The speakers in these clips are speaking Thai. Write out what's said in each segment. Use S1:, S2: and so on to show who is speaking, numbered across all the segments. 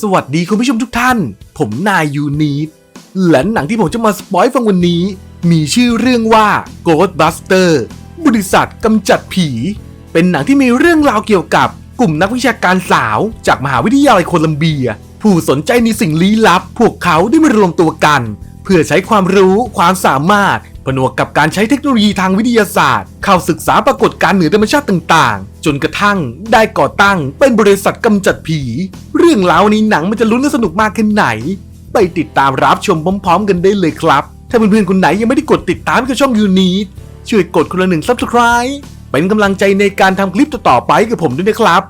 S1: สวัสดีคุณผู้ชมทุกท่าน ผมนายยูนีฟและหนังที่ผมจะมาสปอยฟังวันนี้ มีชื่อเรื่องว่า Ghostbuster บริษัทกำจัดผี เป็นหนังที่มีเรื่องราวเกี่ยวกับกลุ่มนักวิชาการสาวจากมหาวิทยาลัยโคลัมเบีย ผู้สนใจในสิ่งลี้ลับ พวกเขาได้มารวมตัวกัน เพื่อใช้ความรู้ความสามารถ ผนวกกับการใช้เทคโนโลยีทางวิทยาศาสตร์ เข้าศึกษาปรากฏการณ์เหนือธรรมชาติต่างๆ จนกระทั่งได้ก่อตั้งเป็นบริษัทกำจัดผี เรื่องราวในหนังมันจะลุ้นและสนุกมากแค่ไหน ไปติดตามรับชมพร้อมๆ กันได้เลยครับ ถ้าเพื่อนๆคนไหนยังไม่ได้กดติดตามกับช่องยูนีช่วยกดคนละหนึ่ง Subscribe เป็นกำลังใจในการทำคลิปต่อๆไปกับผมด้วยนะครับ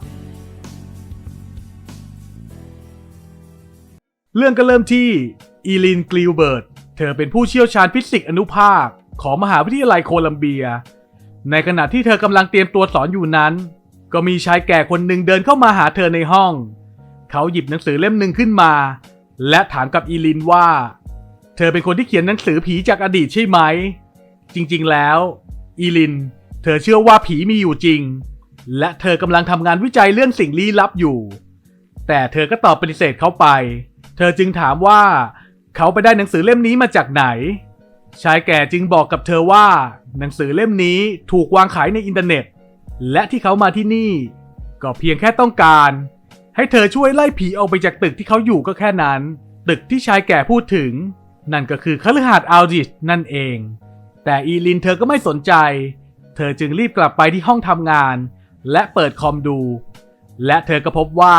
S2: เรื่องก็เริ่มที่อีลินกลิวเบิร์ต เธอเป็นผู้เชี่ยวชาญฟิสิกส์อนุภาคของมหาวิทยาลัยโคลัมเบีย ในขณะที่เธอกำลังเตรียมตัวสอนอยู่นั้น ก็มีชายแก่คนหนึ่งเดินเข้ามาหาเธอในห้อง เขาหยิบหนังสือเล่มหนึ่งขึ้นมา และถามกับอีลินว่า เธอเป็นคนที่เขียนหนังสือผีจากอดีตใช่ไหม จริงๆแล้ว อีลิน เธอเชื่อว่าผีมีอยู่จริง และเธอกำลังทำงานวิจัยเรื่องสิ่งลี้ลับอยู่ แต่เธอก็ตอบปฏิเสธเขาไป เธอจึงถามว่า เขาไปได้หนังสือเล่มนี้มาจากไหน ชายแก่จึงบอกกับเธอว่า หนังสือเล่มนี้ถูกวางขายในอินเทอร์เน็ต และที่เขามาที่นี่ ก็เพียงแค่ต้องการ ให้เธอช่วยไล่ผีออกไปจากตึกที่เขาอยู่ก็แค่นั้น ตึกที่ชายแก่พูดถึง นั่นก็คือคฤหาสน์อัลดิชนั่นเอง แต่อีลินเธอก็ไม่สนใจ เธอจึงรีบกลับไปที่ห้องทำงาน และเปิดคอมดู และเธอก็พบว่า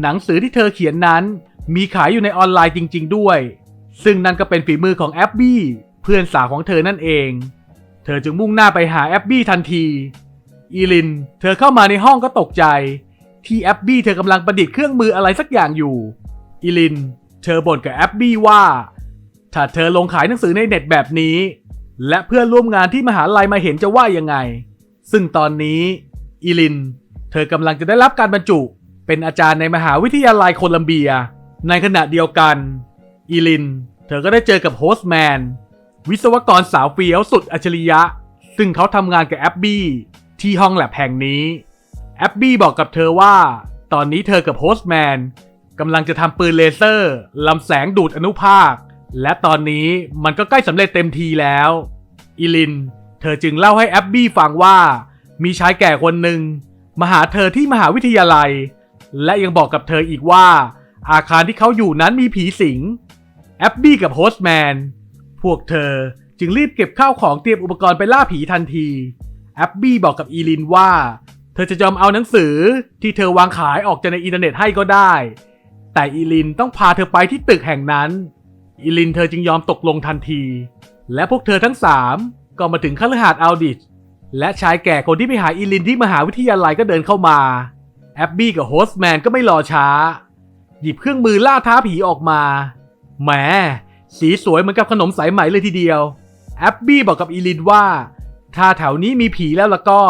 S2: หนังสือที่เธอเขียนนั้น มีขายอยู่ในออนไลน์จริง ๆ ด้วย ซึ่งนั่นก็เป็นฝีมือของแอบบี้เพื่อนสาวของเธอนั่นเอง เธอจึงมุ่งหน้าไปหาแอบบี้ทันที อีลิน เธอเข้ามาในห้องก็ตกใจ ที่แอบบี้เธอกำลังประดิษฐ์เครื่องมืออะไรสักอย่างอยู่ อีลิน เธอบ่นกับแอบบี้ว่า ถ้าเธอลงขายหนังสือในเน็ตแบบนี้ และเพื่อนร่วมงานที่มหาลัยมาเห็นจะว่ายังไง ซึ่งตอนนี้ อีลิน เธอกำลังจะได้รับการบรรจุ เป็นอาจารย์ในมหาวิทยาลัยโคลัมเบีย ในขณะเดียวกันอีลิน เธอก็ได้เจอกับโฮสแมน วิศวกรสาวเฟี้ยวสุดอัจฉริยะ ซึ่งเขาทำงานกับแอบบี้ที่ห้องแลบแห่งนี้แอบบี้บอกกับเธอว่า ตอนนี้เธอกับโฮสแมนกำลังจะทำปืนเลเซอร์ลำแสงดูดอนุภาค และตอนนี้มันก็ใกล้สำเร็จเต็มทีแล้วอีลิน เธอจึงเล่าให้แอบบี้ฟังว่า มีชายแก่คนหนึ่งมาหาเธอที่มหาวิทยาลัย และยังบอกกับเธออีกว่า อาคารที่เขาอยู่นั้นมีผีสิง แอบบี้กับโฮสแมน พวกเธอจึงรีบเก็บข้าวของเตรียมอุปกรณ์ไปล่าผีทันที แอบบี้บอกกับอีลินว่า เธอจะยอมเอาหนังสือที่เธอวางขายออกจากในอินเทอร์เน็ตให้ก็ได้ แต่อีลินต้องพาเธอไปที่ตึกแห่งนั้น อีลินเธอจึงยอมตกลงทันที และพวกเธอทั้งสามก็มาถึงคฤหาสน์อัลดิชและชายแก่คนที่ไปหาอีลินที่มหาวิทยาลัยก็เดินเข้ามา แอบบี้กับโฮสแมนก็ไม่รอช้า หยิบเครื่องมือล่าท้าผีออกมาแหมสีสวยเหมือนกับขนมสายไหมเลยทีเดียว แอบบี้บอกกับอีลินว่า ถ้าแถวนี้มีผีแล้วล่ะก็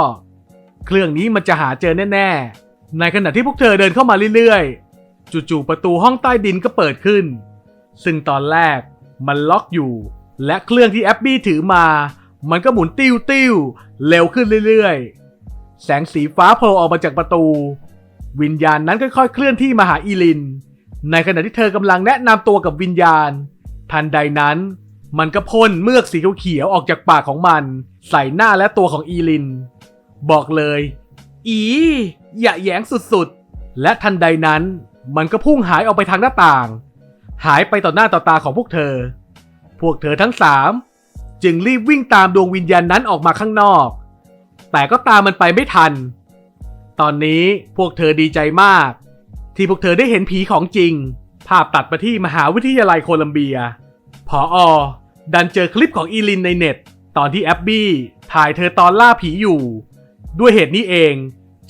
S2: เครื่องนี้มันจะหาเจอแน่ ๆ ในขณะที่พวกเธอเดินเข้ามาเรื่อยๆ จู่ๆประตูห้องใต้ดินก็เปิดขึ้น ซึ่งตอนแรกมันล็อกอยู่ และเครื่องที่แอบบี้ถือมา มันก็หมุนติ้วติ้วๆเร็วขึ้นเรื่อยๆ แสงสีฟ้าโผล่ออกมาจากประตู วิญญาณนั้นค่อยๆ เคลื่อนที่มาหาอีลิน ในขณะที่เธอกำลังแนะนำตัวกับวิญญาณ ทันใดนั้น มันก็พ่นเมือกสีเขียวๆออกจากปากของมัน ใส่หน้าและตัวของอีลิน บอกเลย อีอย่าแยงสุดๆ และทันใดนั้น มันก็พุ่งหายออกไปทางหน้าต่าง หายไปต่อหน้าต่อตาของพวกเธอ พวกเธอทั้งสามจึงรีบวิ่งตามดวงวิญญาณนั้นออกมาข้างนอก แต่ก็ตามมันไปไม่ทัน ตอนนี้พวกเธอดีใจมาก ที่พวกเธอได้เห็นผีของจริง ภาพตัดมาที่มหาวิทยาลัยโคลัมเบีย พออดันเจอคลิปของอีลินในเน็ต ตอนที่แอบบี้ถ่ายเธอตอนล่าผีอยู่ ด้วยเหตุนี้เอง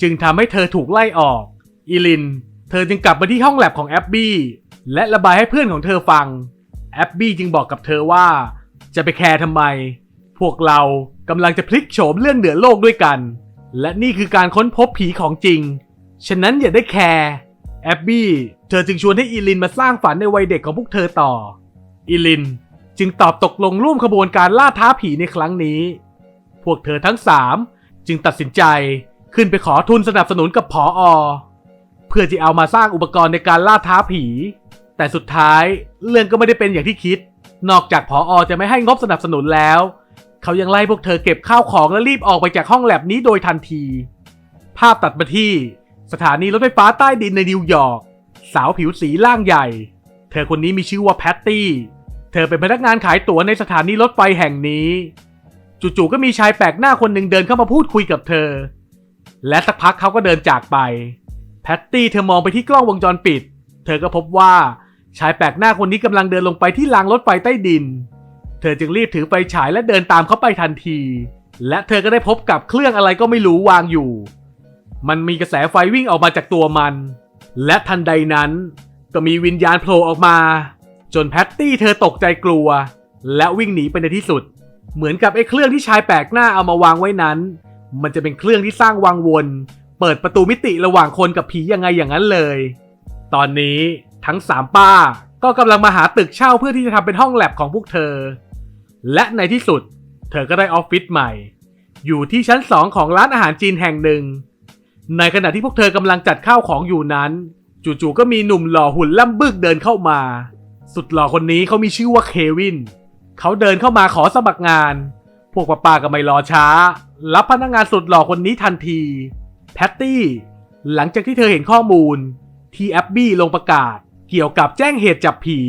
S2: จึงทำให้เธอถูกไล่ออก อีลิน เธอจึงกลับมาที่ห้องแลบของแอบบี้ และระบายให้เพื่อนของเธอฟัง แอบบี้จึงบอกกับเธอว่า จะไปแคร์ทำไม พวกเรากำลังจะพลิกโฉมเรื่องเหนือโลกด้วยกัน และนี่คือการค้นพบผีของจริง ฉะนั้นอย่าได้แคร์ แอบบี้ เธอจึงชวนให้อีลินมาสร้างฝันในวัยเด็กของพวกเธอต่อ อีลินจึงตอบตกลงร่วมขบวนการล่าท้าผีในครั้งนี้ พวกเธอทั้งสามจึงตัดสินใจขึ้นไปขอทุนสนับสนุนกับผออเพื่อจะเอามาสร้างอุปกรณ์ในการล่าท้าผี แต่สุดท้ายเรื่องก็ไม่ได้เป็นอย่างที่คิด นอกจากผออจะไม่ให้งบสนับสนุนแล้ว เขายังไล่พวกเธอเก็บข้าวของและรีบออกไปจากห้องแลบนี้โดยทันที ภาพตัดมาที่ สถานีรถไฟฟ้าใต้ดินในนิวยอร์ก สาวผิวสีล่างใหญ่ เธอคนนี้มีชื่อว่าแพตตี้ เธอเป็นพนักงานขายตั๋วในสถานีรถไฟแห่งนี้ จู่ๆก็มีชายแปลกหน้าคนหนึ่งเดินเข้ามาพูดคุยกับเธอ และสักพักเขาก็เดินจากไป แพตตี้เธอมองไปที่กล้องวงจรปิด เธอก็พบว่าชายแปลกหน้าคนนี้กำลังเดินลงไปที่รางรถไฟใต้ดิน ธอจึงรีบถือไฟฉายและเดินตามเขาไปทันที และเธอก็ได้พบกับเครื่องอะไรก็ไม่รู้วางอยู่ มันมีกระแสไฟวิ่งออกมาจากตัวมัน และทันใดนั้น ก็มีวิญญาณโผล่ออกมา จนแพตตี้เธอตกใจกลัว และวิ่งหนีไปในที่สุด เหมือนกับไอ้เครื่องที่ชายแปลกหน้าเอามาวางไว้นั้น มันจะเป็นเครื่องที่สร้างวังวน เปิดประตูมิติระหว่างคนกับผียังไงอย่างนั้นเลย ตอนนี้ทั้งสามป้าก็กำลังมาหาตึกเช่าเพื่อที่จะทำเป็นห้องแลบของพวกเธอ และในที่สุด เธอก็ได้ออฟฟิศใหม่ อยู่ที่ชั้นสองของร้านอาหารจีนแห่งหนึ่ง ในขณะที่พวกเธอกำลังจัดข้าวของอยู่นั้น จู่ๆก็มีหนุ่มหล่อหุ่นล่ำบึกเดินเข้ามา สุดหล่อคนนี้เขามีชื่อว่าเควิน เขาเดินเข้ามาขอสมัครงาน พวกป้าๆก็ไม่รอช้า รับพนักงานสุดหล่อคนนี้ทันทีแพตตี้หลังจากที่เธอเห็นข้อมูล ที่แอบบี้ลงประกาศ เกี่ยวกับแจ้งเหตุจับผี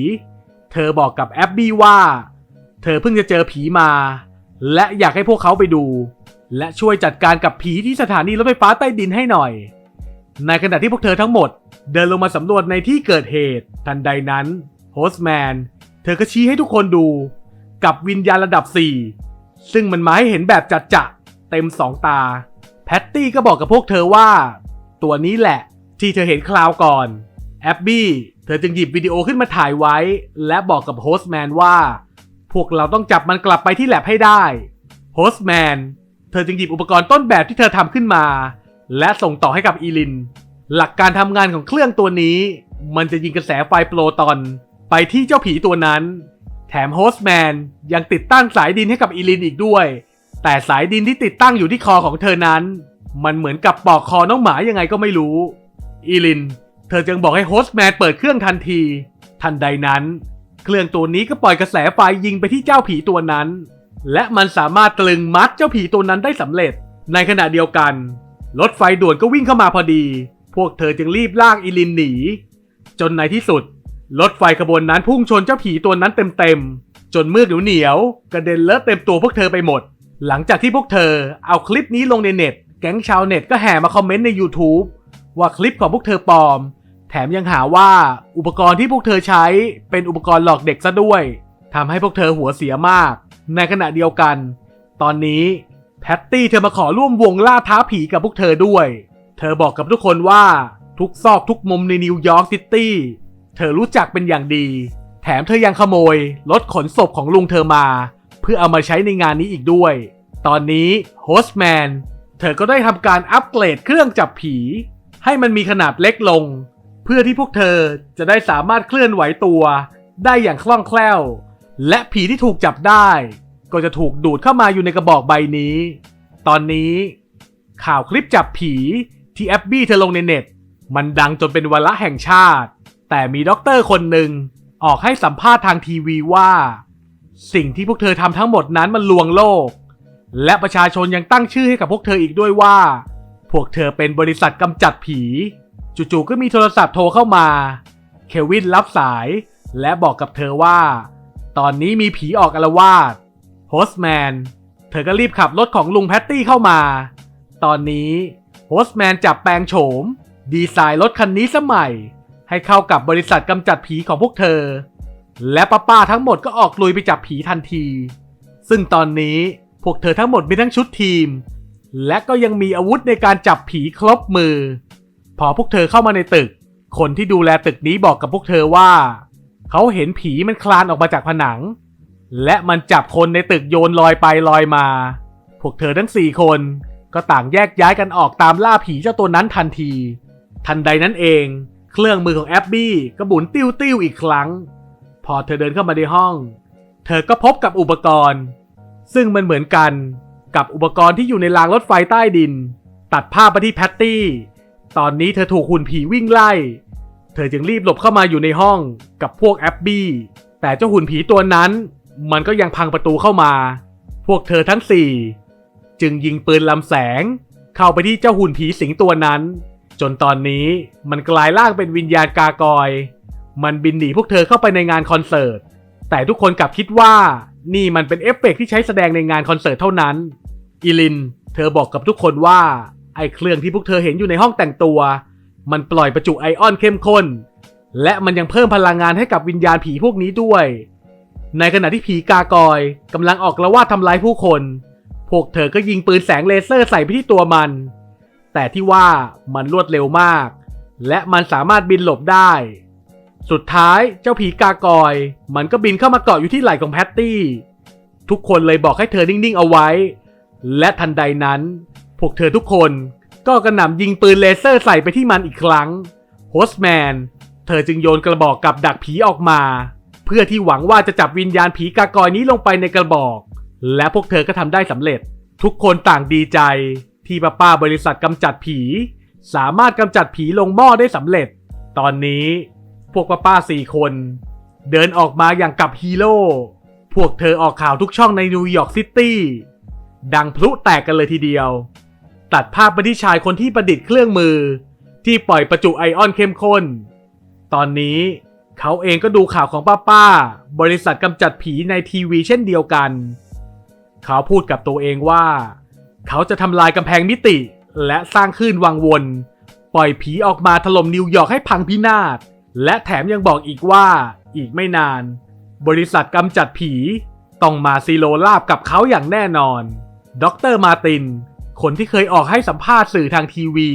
S2: เธอบอกกับแอบบี้ว่า เธอเพิ่งจะเจอผีมา และอยากให้พวกเขาไปดู และช่วยจัดการกับผีที่สถานีรถไฟฟ้าใต้ดินให้หน่อย ในขณะที่พวกเธอทั้งหมด เดินลงมาสำรวจในที่เกิดเหตุ ทันใดนั้นโฮสแมนเธอก็ชี้ให้ทุกคนดู กับวิญญาณระดับ 4 ซึ่งมันมาให้เห็นแบบจัดจะเต็มสองตา แพตตี้ก็บอกกับพวกเธอว่า ตัวนี้แหละ ที่เธอเห็นคราวก่อนแอบบี้เธอจึงหยิบวิดีโอขึ้นมาถ่ายไว้ และบอกกับโฮสแมนว่า วกเราต้องจับมันกลับไปที่แลบให้ได้โฮสแมนเธอจึงหยิบอุปกรณ์ต้นแบบที่เธอทำขึ้นมา และส่งต่อให้กับอีลิน หลักการทำงานของเครื่องตัวนี้ มันจะยิงกระแสไฟโปรตอน ไปที่เจ้าผีตัวนั้น แถมโฮสแมนยังติดตั้งสายดินให้กับอีลินอีกด้วย แต่สายดินที่ติดตั้งอยู่ที่คอของเธอนั้น มันเหมือนกับปอกคอน้องหมายังไงก็ไม่รู้ อีลิน เธอจึงบอกให้โฮสแมนเปิดเครื่องทันที ทันใดนั้น เครื่องตัวนี้ก็ปล่อยกระแสไฟยิงไปที่เจ้าผีตัวนั้น และมันสามารถตรึงมัดเจ้าผีตัวนั้นได้สำเร็จ ในขณะเดียวกัน รถไฟด่วนก็วิ่งเข้ามาพอดี พวกเธอจึงรีบลากอีลินหนี จนในที่สุด รถไฟขบวนนั้นพุ่งชนเจ้าผีตัวนั้นเต็มๆ จนเมือกเหนียวๆกระเด็นเลอะเต็มตัวพวกเธอไปหมด หลังจากที่พวกเธอเอาคลิปนี้ลงในเน็ต แก๊งชาวเน็ตก็แห่มาคอมเมนต์ใน YouTube ว่าคลิปของพวกเธอปลอม แถมยังหาว่าอุปกรณ์ที่พวกเธอใช้เป็นอุปกรณ์หลอกเด็กซะด้วยทำให้พวกเธอหัวเสียมาก ในขณะเดียวกัน ตอนนี้แพตตี้เธอมาขอร่วมวงล่าท้าผีกับพวกเธอด้วย เธอบอกกับทุกคนว่าทุกซอกทุกมุมในนิวยอร์กซิตี้เธอรู้จักเป็นอย่างดี แถมเธอยังขโมยรถขนศพของลุงเธอมา เพื่อเอามาใช้ในงานนี้อีกด้วย ตอนนี้โฮสต์แมนเธอก็ได้ทำการอัปเกรดเครื่องจับผี ให้มันมีขนาดเล็กลง เพื่อที่พวกเธอจะได้สามารถเคลื่อนไหวตัวได้อย่างคล่องแคล่ว และผีที่ถูกจับได้ ก็จะถูกดูดเข้ามาอยู่ในกระบอกใบนี้ ตอนนี้ ข่าวคลิปจับผีที่แอบบี้เธอลงในเน็ต มันดังจนเป็นวาระแห่งชาติ แต่มีด็อกเตอร์คนหนึ่งออกให้สัมภาษณ์ทางทีวีว่า สิ่งที่พวกเธอทำทั้งหมดนั้นมันลวงโลก และประชาชนยังตั้งชื่อให้กับพวกเธออีกด้วยว่า พวกเธอเป็นบริษัทกำจัดผี จู่ๆก็มีโทรศัพท์โทรเข้ามา เควินรับสาย และบอกกับเธอว่า ตอนนี้มีผีออกอารวาสโฮสแมน เธอก็รีบขับรถของลุงแพตตี้เข้ามา ตอนนี้โฮสแมนจับแปลงโฉม ดีไซน์รถคันนี้สมัย ให้เข้ากับบริษัทกำจัดผีของพวกเธอ และป้าๆทั้งหมดก็ออกลุยไปจับผีทันที ซึ่งตอนนี้พวกเธอทั้งหมดมีทั้งชุดทีม และก็ยังมีอาวุธในการจับผีครบมือ พอพวกเธอเข้ามาในตึก คนที่ดูแลตึกนี้บอกกับพวกเธอว่า เขาเห็นผีมันคลานออกมาจากผนัง และมันจับคนในตึกโยนลอยไปลอยมา พวกเธอทั้งสี่คนก็ต่างแยกย้ายกันออกตามล่าผีเจ้าตัวนั้นทันที ทันใดนั้นเอง เครื่องมือของแอบบี้ก็บุนติ้วติ้วๆอีกครั้ง พอเธอเดินเข้ามาในห้อง เธอก็พบกับอุปกรณ์ ซึ่งมันเหมือนกันกับอุปกรณ์ที่อยู่ในรางรถไฟใต้ดิน ตัดภาพไปที่แพตตี้ ตอนนี้เธอถูกหุ่นผีวิ่งไล่ เธอจึงรีบหลบเข้ามาอยู่ในห้องกับพวกแอบบี้ แต่เจ้าหุ่นผีตัวนั้น มันก็ยังพังประตูเข้ามา พวกเธอทั้งสี่จึงยิงปืนลำแสง เข้าไปที่เจ้าหุ่นผีสิงตัวนั้น จนตอนนี้มันกลายร่างเป็นวิญญาณกากอย มันบินหนีพวกเธอเข้าไปในงานคอนเสิร์ต แต่ทุกคนกลับคิดว่านี่มันเป็นเอฟเฟกต์ที่ใช้แสดงในงานคอนเสิร์ตเท่านั้นอีลิน เธอบอกกับทุกคนว่า ไอ้เครื่องที่พวกเธอเห็นอยู่ในห้องแต่งตัว มันปล่อยประจุไอออนเข้มข้น และมันยังเพิ่มพลังงานให้กับวิญญาณผีพวกนี้ด้วย ในขณะที่ผีกากอยกำลังออกละว่าทำร้ายผู้คน พวกเธอก็ยิงปืนแสงเลเซอร์ใส่ไปที่ตัวมัน แต่ที่ว่ามันรวดเร็วมาก และมันสามารถบินหลบได้ สุดท้ายเจ้าผีกากอย มันก็บินเข้ามาเกาะอยู่ที่ไหล่ของแพตตี้ ทุกคนเลยบอกให้เธอนิ่งๆเอาไว้ และทันใดนั้น วกเธอทุกคน ก็กระหน่ำยิงปืนเลเซอร์ใส่ไปที่มันอีกครั้งโฮสแมนเธอจึงโยนกระบอกกับดักผีออกมา เพื่อที่หวังว่าจะจับวิญญาณผีกากอยนี้ลงไปในกระบอก และพวกเธอก็ทำได้สำเร็จ ทุกคนต่างดีใจ ที่ป้าป้าบริษัทกำจัดผี สามารถกำจัดผีลงหม้อได้สำเร็จ ตอนนี้พวกป้าป้าสี่คน เดินออกมาอย่างกับฮีโร่พวกเธอออกข่าวทุกช่องในนิวยอร์กซิตี้ดังพลุแตกกันเลยทีเดียว ตัดภาพไปที่ชายคนที่ประดิษฐ์เครื่องมือ ที่ปล่อยประจุไอออนเข้มข้น ตอนนี้เขาเองก็ดูข่าวของป้าป้า บริษัทกำจัดผีในทีวีเช่นเดียวกัน เขาพูดกับตัวเองว่า เขาจะทำลายกำแพงมิติ และสร้างคลื่นวังวน ปล่อยผีออกมาถล่มนิวยอร์กให้พังพินาศ และแถมยังบอกอีกว่า อีกไม่นาน บริษัทกำจัดผี ต้องมาซีโรลาบกับเขาอย่างแน่นอน ดรมาร์ติน คนที่เคยออกให้สัมภาษณ์สื่อทางทีวี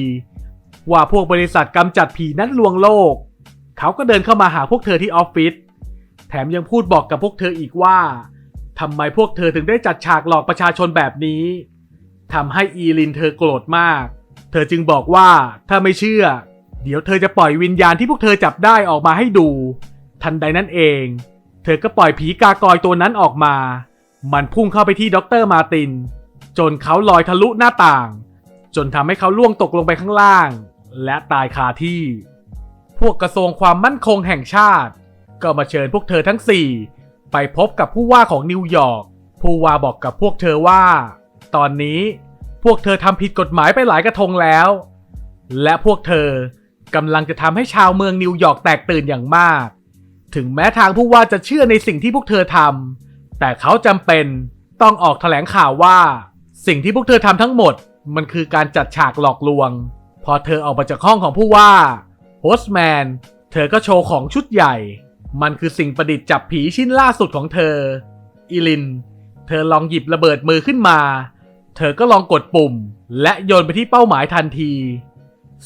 S2: ว่าพวกบริษัทกำจัดผีนั้นลวงโลก เขาก็เดินเข้ามาหาพวกเธอที่ออฟฟิศแถมยังพูดบอกกับพวกเธออีกว่าทำไมพวกเธอถึงได้จัดฉากหลอกประชาชนแบบนี้ทำให้อีลินเธอโกรธมาก เธอจึงบอกว่าถ้าไม่เชื่อ เดี๋ยวเธอจะปล่อยวิญญาณที่พวกเธอจับได้ออกมาให้ดู ทันใดนั้นเอง เธอก็ปล่อยผีกากอยตัวนั้นออกมา มันพุ่งเข้าไปที่ดรมาร์มาติน จนเขาลอยทะลุหน้าต่าง จนทำให้เขาล่วงตกลงไปข้างล่าง และตายคาที่ พวกกระทรวงความมั่นคงแห่งชาติ ก็มาเชิญพวกเธอทั้งสี่ไปพบกับผู้ว่าของนิวยอร์กผู้ว่าบอกกับพวกเธอว่า ตอนนี้พวกเธอทำผิดกฎหมายไปหลายกระทงแล้ว และพวกเธอกำลังจะทำให้ชาวเมืองนิวยอร์กแตกตื่นอย่างมาก ถึงแม้ทางผู้ว่าจะเชื่อในสิ่งที่พวกเธอทำแต่เขาจำเป็นต้องออกแถลงข่าวว่า สิ่งที่พวกเธอทำทั้งหมด มันคือการจัดฉากหลอกลวง พอเธอออกมาจากห้องของผู้ว่าโฮสแมนเธอก็โชว์ของชุดใหญ่ มันคือสิ่งประดิษฐ์จับผีชิ้นล่าสุดของเธออีลิน เธอลองหยิบระเบิดมือขึ้นมา เธอก็ลองกดปุ่ม และโยนไปที่เป้าหมายทันที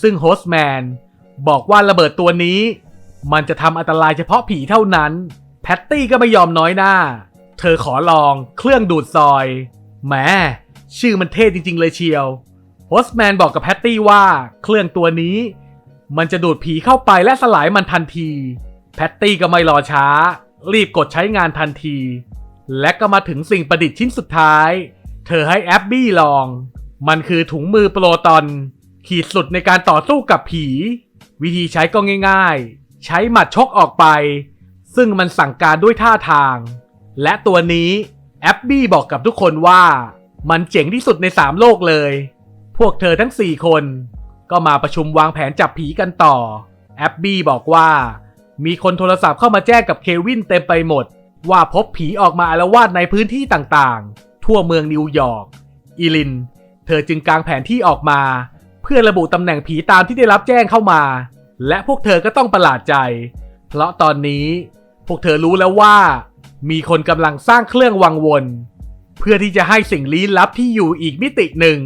S2: ซึ่งโฮสแมนบอกว่าระเบิดตัวนี้ มันจะทำอันตรายเฉพาะผีเท่านั้น แพตตี้ก็ไม่ยอมน้อยหน้า เธอขอลองเครื่องดูดซอยแหม ชื่อมันเท่จริง ๆ เลยเชียวโฮสแมนบอกกับแพตตี้ว่าเครื่องตัวนี้ มันจะดูดผีเข้าไปและสลายมันทันที แพตตี้ก็ไม่รอช้า รีบกดใช้งานทันที และก็มาถึงสิ่งประดิษฐ์ชิ้นสุดท้าย เธอให้แอบบี้ลอง มันคือถุงมือโปรตอน ขีดสุดในการต่อสู้กับผี วิธีใช้ก็ง่าย ๆ ใช้หมัดชกออกไป ซึ่งมันสั่งการด้วยท่าทาง และตัวนี้แอบบี้บอกกับทุกคนว่า มันเจ๋งที่สุดใน3โลกเลย พวกเธอทั้ง4คน ก็มาประชุมวางแผนจับผีกันต่อ แอบบี้บอกว่า มีคนโทรศัพท์เข้ามาแจ้งกับเควินเต็มไปหมด ว่าพบผีออกมาอาละวาดในพื้นที่ต่างๆ ทั่วเมืองนิวยอร์ก อีลิน เธอจึงกางแผนที่ออกมา เพื่อระบุตำแหน่งผีตามที่ได้รับแจ้งเข้ามา และพวกเธอก็ต้องประหลาดใจ เพราะตอนนี้ พวกเธอรู้แล้วว่า มีคนกำลังสร้างเครื่องวังวน เพื่อที่จะให้สิ่งลี้ลับที่อยู่อีกมิติหนึ่ง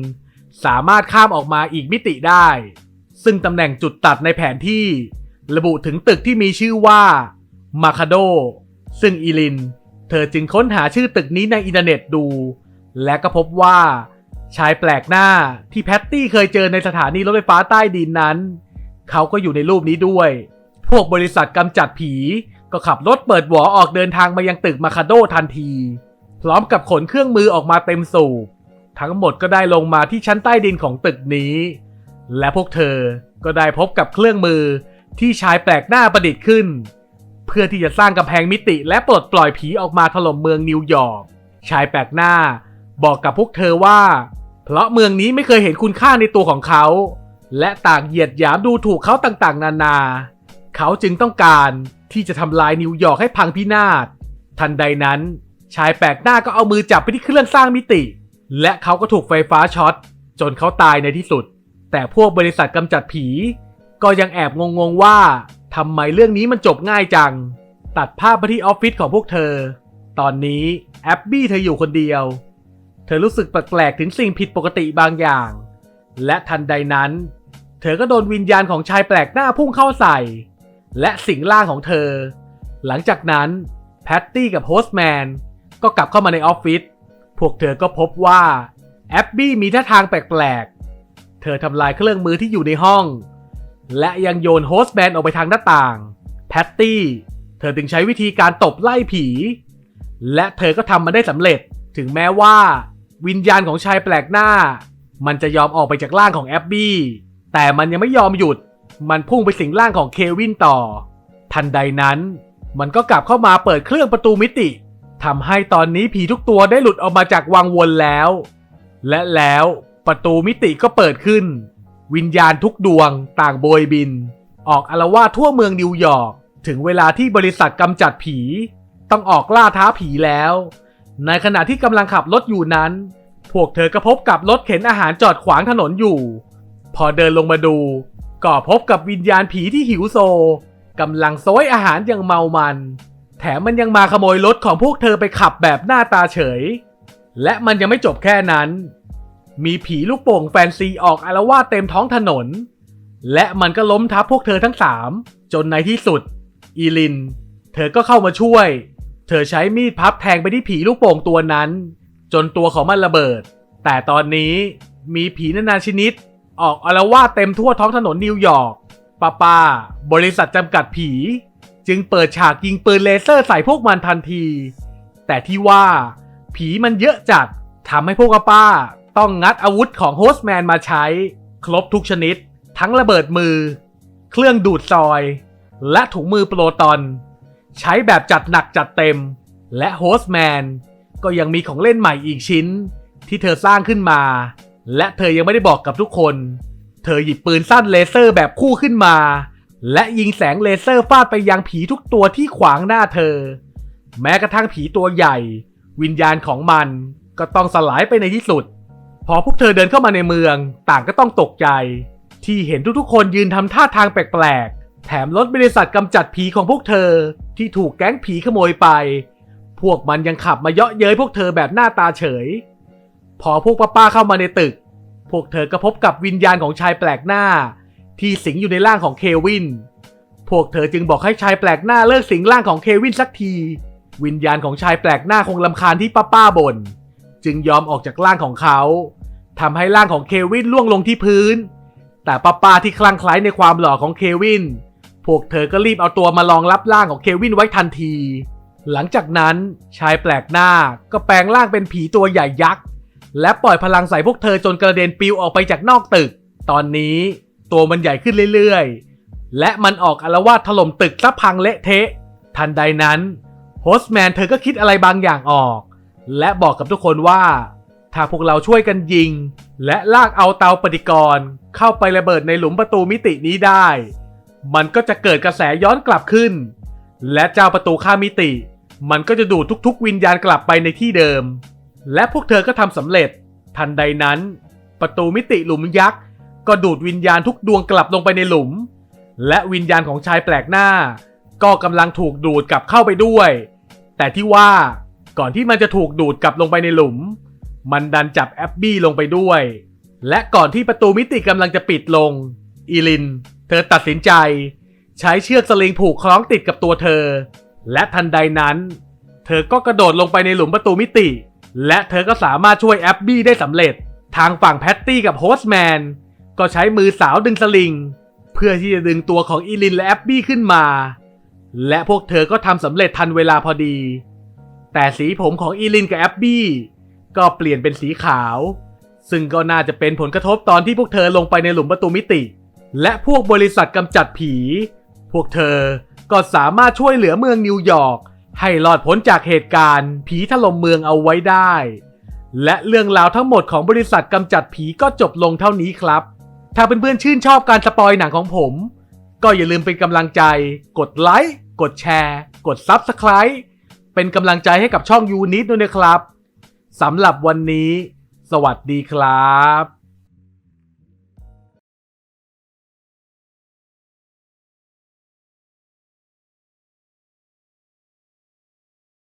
S2: สามารถข้ามออกมาอีกมิติได้ ซึ่งตำแหน่งจุดตัดในแผนที่ ระบุถึงตึกที่มีชื่อว่ามาคาโด ซึ่งอีลิน เธอจึงค้นหาชื่อตึกนี้ในอินเทอร์เน็ตดู และก็พบว่า ชายแปลกหน้าที่แพตตี้เคยเจอในสถานีรถไฟฟ้าใต้ดินนั้น เขาก็อยู่ในรูปนี้ด้วย พวกบริษัทกำจัดผี ก็ขับรถเปิดหัวออกเดินทางมายังตึกมาคาโดทันที พร้อมกับขนเครื่องมือออกมาเต็มสูบ ทั้งหมดก็ได้ลงมาที่ชั้นใต้ดินของตึกนี้ และพวกเธอก็ได้พบกับเครื่องมือที่ชายแปลกหน้าประดิษฐ์ขึ้น เพื่อที่จะสร้างกำแพงมิติและปลดปล่อยผีออกมาถล่มเมืองนิวยอร์กชายแปลกหน้าบอกกับพวกเธอว่า เพราะเมืองนี้ไม่เคยเห็นคุณค่าในตัวของเขา และต่างเหยียดหยามดูถูกเขาต่างๆ นานา เขาจึงต้องการที่จะทำลายนิวยอร์กให้พังพินาศทันใดนั้น ชายแปลกหน้าก็เอามือจับไปที่เครื่องสร้างมิติ และเขาก็ถูกไฟฟ้าช็อต จนเขาตายในที่สุด แต่พวกบริษัทกำจัดผี ก็ยังแอบงงๆว่าทำไมเรื่องนี้มันจบง่ายจัง ตัดภาพไปที่ออฟฟิศของพวกเธอ ตอนนี้แอบบี้เธออยู่คนเดียว เธอรู้สึกแปลกๆถึงสิ่งผิดปกติบางอย่าง และทันใดนั้น เธอก็โดนวิญญาณของชายแปลกหน้าพุ่งเข้าใส่ และสิงร่างของเธอ หลังจากนั้นแพตตี้กับโฮสแมน ก็กลับเข้ามาในออฟฟิศพวกเธอก็พบว่าแอบบี้มีท่าทางแปลกๆ เธอทำลายเครื่องมือที่อยู่ในห้อง และยังโยนโฮสต์แมนออกไปทางหน้าต่าง แพตตี้ เธอจึงใช้วิธีการตบไล่ผี และเธอก็ทำมันได้สำเร็จ ถึงแม้ว่า วิญญาณของชายแปลกหน้า มันจะยอมออกไปจากร่างของแอบบี้ แต่มันยังไม่ยอมหยุด มันพุ่งไปสิงร่างของเควินต่อ ทันใดนั้น มันก็กลับเข้ามาเปิดเครื่องประตูมิติ ทำให้ตอนนี้ผีทุกตัวได้หลุดออกมาจากวังวนแล้ว และแล้วประตูมิติก็เปิดขึ้น วิญญาณทุกดวงต่างโบยบิน ออกอารวาสทั่วเมืองนิวยอร์กถึงเวลาที่บริษัทกำจัดผี ต้องออกล่าท้าผีแล้ว ในขณะที่กำลังขับรถอยู่นั้น พวกเธอก็พบกับรถเข็นอาหารจอดขวางถนนอยู่ พอเดินลงมาดู ก็พบกับวิญญาณผีที่หิวโซกำลังโซยอาหารอย่างเมามัน แถมมันยังมาขโมยรถของพวกเธอไปขับแบบหน้าตาเฉย และมันยังไม่จบแค่นั้น มีผีลูกโป่งแฟนซีออกอารวาสเต็มท้องถนน และมันก็ล้มทับพวกเธอทั้งสามจนในที่สุด อีลิน เธอก็เข้ามาช่วย เธอใช้มีดพับแทงไปที่ผีลูกโป่งตัวนั้น จนตัวของมันระเบิด แต่ตอนนี้มีผีนานาชนิด ออกอารวาสเต็มทั่วท้องถนนนิวยอร์กป้าป้าบริษัทจำกัดผี จึงเปิดฉากยิงปืนเลเซอร์ใส่พวกมันทันที แต่ที่ว่า ผีมันเยอะจัดทำให้พวกป้า ต้องงัดอาวุธของโฮสต์แมนมาใช้ ครบทุกชนิด ทั้งระเบิดมือ เครื่องดูดซอย และถุงมือโปรตอน ใช้แบบจัดหนักจัดเต็ม และโฮสต์แมนก็ยังมีของเล่นใหม่อีกชิ้น ที่เธอสร้างขึ้นมา และเธอยังไม่ได้บอกกับทุกคน เธอหยิบปืนสั้นเลเซอร์แบบคู่ขึ้นมา และยิงแสงเลเซอร์ฟาดไปยังผีทุกตัวที่ขวางหน้าเธอ แม้กระทั่งผีตัวใหญ่ วิญญาณของมันก็ต้องสลายไปในที่สุด พอพวกเธอเดินเข้ามาในเมือง ต่างก็ต้องตกใจ ที่เห็นทุกๆ คนยืนทำท่าทางแปลกๆ แถมรถบริษัทกำจัดผีของพวกเธอที่ถูกแก๊งผีขโมยไป พวกมันยังขับมาเยาะเย้ยพวกเธอแบบหน้าตาเฉย พอพวกป้าๆเข้ามาในตึก พวกเธอก็พบกับวิญญาณของชายแปลกหน้า ที่สิงอยู่ในร่างของเควิน พวกเธอจึงบอกให้ชายแปลกหน้าเลิกสิงร่างของเควินสักที วิญญาณของชายแปลกหน้าคงลำคาญที่ป้าป้าบ่นจึงยอมออกจากร่างของเขาทำให้ร่างของเควินล่วงลงที่พื้น แต่ป้าป้าที่คลั่งไคล้ในความหล่อของเควิน พวกเธอก็รีบเอาตัวมารองรับร่างของเควินไว้ทันที หลังจากนั้นชายแปลกหน้าก็แปลงร่างเป็นผีตัวใหญ่ยักษ์และปล่อยพลังใส่พวกเธอจนกระเด็นปิวออกไปจากนอกตึก ตอนนี้ ตัวมันใหญ่ขึ้นเรื่อยๆ และมันออกอารวาสถล่มตึกซะพังเละเทะ ทันใดนั้นโฮสต์แมนเธอก็คิดอะไรบางอย่างออก และบอกกับทุกคนว่า ถ้าพวกเราช่วยกันยิง และลากเอาเตาปฏิกรณ์เข้าไประเบิดในหลุมประตูมิตินี้ได้ มันก็จะเกิดกระแสย้อนกลับขึ้น และเจ้าประตูข้ามมิติ มันก็จะดูดทุกๆ วิญญาณกลับไปในที่เดิม และพวกเธอก็ทำสำเร็จ ทันใดนั้น ประตูมิติหลุมยักษ์ ก็ดูดวิญญาณทุกดวงกลับลงไปในหลุม และวิญญาณของชายแปลกหน้า ก็กำลังถูกดูดกลับเข้าไปด้วย แต่ที่ว่าก่อนที่มันจะถูกดูดกลับลงไปในหลุม มันดันจับแอบบี้ลงไปด้วย และก่อนที่ประตูมิติกำลังจะปิดลง อีลิน เธอตัดสินใจ ใช้เชือกสลิงผูกคล้องติดกับตัวเธอ และทันใดนั้น เธอก็กระโดดลงไปในหลุมประตูมิติ และเธอก็สามารถช่วยแอบบี้ได้สำเร็จ ทางฝั่งแพตตี้กับโฮสแมน ก็ใช้มือสาวดึงสลิง เพื่อที่จะดึงตัวของอีลินและแอบบี้ขึ้นมา และพวกเธอก็ทำสำเร็จทันเวลาพอดี แต่สีผมของอีลินกับแอบบี้ก็เปลี่ยนเป็นสีขาว ซึ่งก็น่าจะเป็นผลกระทบตอนที่พวกเธอลงไปในหลุมประตูมิติ และพวกบริษัทกำจัดผี พวกเธอก็สามารถช่วยเหลือเมืองนิวยอร์กให้รอดพ้นจากเหตุการณ์ผีถล่มเมืองเอาไว้ได้ และเรื่องราวทั้งหมดของบริษัทกำจัดผีก็จบลงเท่านี้ครับ ถ้าเพื่อนๆชื่นชอบการสปอยหนังของผม ก็อย่าลืมเป็นกำลังใจ กดไลค์ กดแชร์ กด Subscribe เป็นกำลังใจให้กับช่องยูนิตด้วยนะครับสำหรับวันนี้ สวัสดีครับ